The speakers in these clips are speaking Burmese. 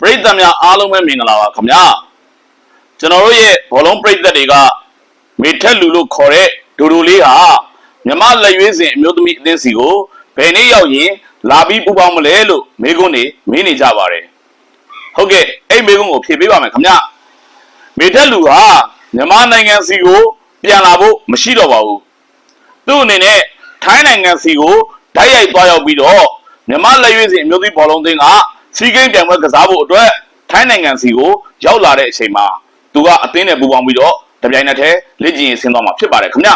ပရိသတ်များအားလုံးပဲမင်္ဂလာပါခင်ဗျာကျွန်တော်တို့ရဲ့ဘောလုံးပရိသတ်တွေကမေထက်လူလို့ခေါ်တဲ့ဒူဒူလေးဟာမြမလက်ရွေးစင်အမျိုးသမီးအသင်းစီကိုဘယ်နေ့ရောက်ရင်လာပြီးပူပေါင်းမလဲလို့မေကွန်းနေမင်းနေကြပါတယ်ဟုတ်ကဲ့အဲ့မေကွန်းကိုဖြေပေးပါမယ်ခင်ဗျာမေထက်လူဟာမြမနိုင်ငံစီကိုပြန်လာဖို့မရှိတော့ပါဘူးသူ့အနေနဲ့ထိုင်းနိုင်ငံစီကိုဓာတ်ရိုက်သွားရောက်ပြီးတော့မြမလက်ရွေးစင်အမျိုးသမီးဘောလုံးအသင်းက စီးကိန်းပြိုင်ပွဲကစားဖို့အတွက်ထိုင်းနိုင်ငံစီကိုရောက်လာတဲ့အချိန်မှာသူကအသင်းနဲ့ပူးပေါင်းပြီးတော့တပြိုင်နက်တည်းလက်ကျင်ဆင်းသွားမှာဖြစ်ပါတယ်ခင်ဗျ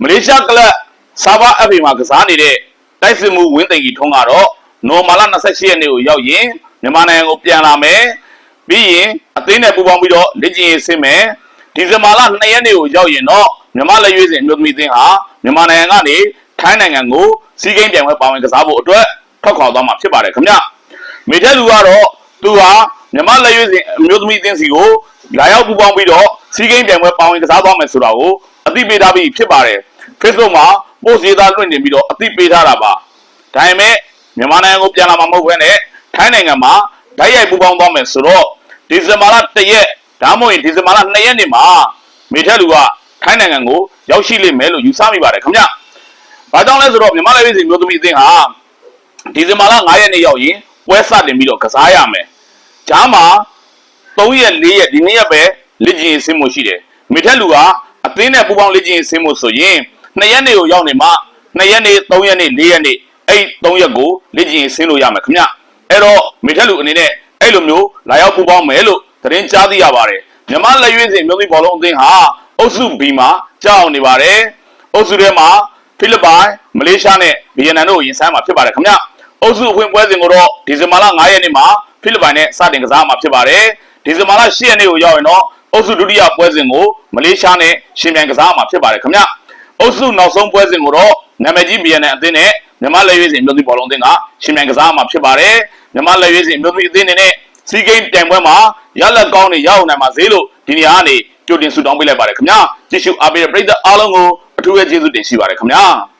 မလေးရှားကလပ်ဆာဘာအဖေမှာကစားနေတဲ့တိုက်စစ်မှုဝင်းသိန်ကြီးထုံးကတော့နော်မာလာ28ရက်နေ့ကိုရောက်ရင်မြန်မာနိုင်ငံကိုပြန်လာမယ်ပြီးရင်အသင်းနဲ့ပူးပေါင်းပြီးတော့လက်ကျင်ဆင်းမယ်ဒီဇင်ဘာလ2ရက်နေ့ကိုရောက်ရင်တော့မြန်မာလက်ရွေးစင်အမျိုးသမီးအသင်းဟာမြန်မာနိုင်ငံကနေထိုင်းနိုင်ငံကိုစီးကိန်းပြိုင်ပွဲပါဝင်ကစားဖို့အတွက်ထွက်ခွာသွားမှာဖြစ်ပါတယ်ခင်ဗျ မိထက်လူကတော့သူဟာမြမလက်ရွေးစဉ်အမျိုးသမီးအသင်းစီကိုလာရောက်ပူးပေါင်းပြီးတော့စီးကိန်းပြိုင်ပွဲပါဝင်ကစားသွားမယ်ဆိုတာကိုအသိပေးထားပြီးဖြစ်ပါတယ် Facebook မှာ post ရေးသားလွှင့်နေပြီးတော့အသိပေးထားတာပါဒါပေမဲ့မြန်မာနိုင်ငံကိုပြန်လာမှာမဟုတ်ဘဲနဲ့ထိုင်းနိုင်ငံမှာဓာတ်ရိုက်ပူးပေါင်းသွားမယ်ဆိုတော့ဒီဇင်ဘာလ1ရက်ဒါမှမဟုတ်ရင်ဒီဇင်ဘာလ2ရက်နေ့မှာမိထက်လူကထိုင်းနိုင်ငံကိုရောက်ရှိလိမ့်မယ်လို့ယူဆမိပါတယ်ခင်ဗျ။ဘာကြောင့်လဲဆိုတော့မြန်မာလက်ရွေးစဉ်မျိုးသမီးအသင်းဟာဒီဇင်ဘာလ9ရက်နေ့ရောက်ရင် ပွဲစတင်ပြီးတော့ကစားရမယ်။ဂျားမှာ3ရက်4ရက်ဒီနေ့ရက်ပဲလက်ကျင်ဆင်းမှုရှိတယ်။မိထက်လူကအသင်းနဲ့ပူးပေါင်းလက်ကျင်ဆင်းမှုဆိုရင်2ရက်နေ့ကိုရောက်နေမှ2ရက်နေ့3ရက်နေ့4ရက်နေ့အဲ့3ရက်ကိုလက်ကျင်ဆင်းလို့ရမယ်ခင်ဗျ။အဲ့တော့မိထက်လူအနေနဲ့အဲ့လိုမျိုးလာရောက်ပူးပေါင်းမယ်လို့သတင်းကြားသိရပါတယ်။မြမလက်ရွေးစဉ်မျိုးသမီးဘောလုံးအသင်းဟာအုပ်စု B မှာကြောက်အောင်နေပါတယ်။အုပ်စုထဲမှာဖိလစ်ပိုင်မလေးရှားနဲ့ဗီယက်နမ်တို့ကိုရင်ဆိုင်မှာဖြစ်ပါတယ်ခင်ဗျ။ အုပ်စုအဖွင့်ပွဲစဉ်ကိုတော့ဒီဇင်ဘာလ9ရက်နေ့မှာဖိလစ်ပိုင်နဲ့စတင်ကစားမှာဖြစ်ပါတယ်။ဒီဇင်ဘာလ10ရက်နေ့ကိုရောက်ရင်တော့အုပ်စုဒုတိယပွဲစဉ်ကိုမလေးရှားနဲ့ရှင်ပြိုင်ကစားမှာဖြစ်ပါတယ်ခင်ဗျ။အုပ်စုနောက်ဆုံးပွဲစဉ်ကိုတော့နာမည်ကြီးဗီယက်နမ်အသင်းနဲ့မြန်မာလက်ရွေးစင်အမျိုးသမီးဘောလုံးအသင်းကရှင်ပြိုင်ကစားမှာဖြစ်ပါတယ်။မြန်မာလက်ရွေးစင်အမျိုးသမီးအသင်းအနေနဲ့စီးကိန်းပြိုင်ပွဲမှာရလက်ကောင်းတွေရအောင်နိုင်ပါစေလို့ဒီနေရာကနေကြိုတင်ဆုတောင်းပေးလိုက်ပါတယ်ခင်ဗျာ။ကြည့်ရှုအားပေးတဲ့ပရိသတ်အားလုံးကိုအထူးပဲကျေးဇူးတင်ရှိပါတယ်ခင်ဗျာ။